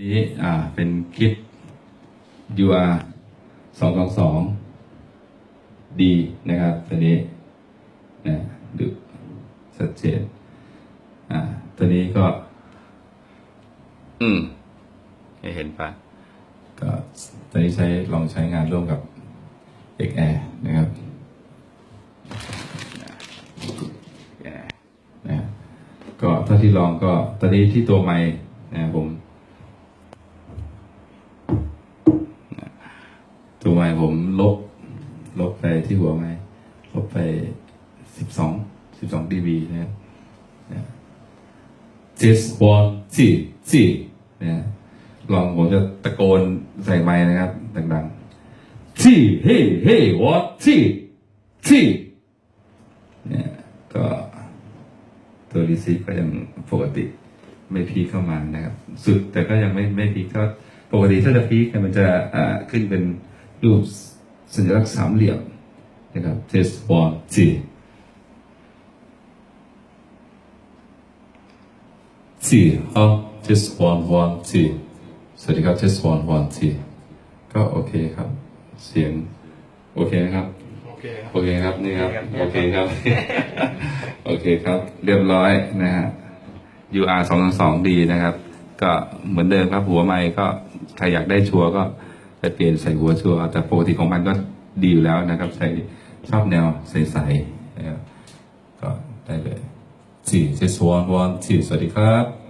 นี้อ่าเป็นคิด UR สองสองสองดีนะครับตัวนี้นะดูชัดเจนอ่าตัวนี้ก็ อืมให้เห็นปะก็ตัวนี้ใช้ลองใช้งานร่วมกับ XAir นะครับนะก็เท่าที่ลองก็ตอนนี้ที่ตัวไม้นะผม ตัวไม้ผมลบ ลบไปที่หัวไหมลบไปสิบสองสิบสองดีบีนะครับ just one two two นะลองผมจะตะโกนใส่ไม้นะครับ ดังๆ two hey hey what two two เนี่ยก็ตัวรีซีฟก็ยังปกติไม่พีเข้ามานะครับ สุดแต่ก็ยังไม่ไม่พีคเท่าปกติถ้าจะพีคเนี่ยมันจะอ่าขึ้นเป็น รูปสัญลักษณ์สามเหลี่ยมนะครับ test one two สี่อ๋อ test one one two สวัสดีครับ test one one two ก็โอเคครับ เสียง โอเคนะครับโอเคครับ โอเคครับ นี่ครับ โอเคครับ โอเคครับ เรียบร้อยนะฮะ UR สองสองดีนะครับ ก็เหมือนเดิมครับหัวไม้ก็ใครอยากได้ชัวร์ก็ ไปเปลี่ยนใส่หัวชัวแต่ปกติของมันก็ดีอยู่แล้วนะครับใช้ชอบแนวใสๆนะครับก็ได้เลยสี่เจ็ดวันวันสี่สวัสดีครับ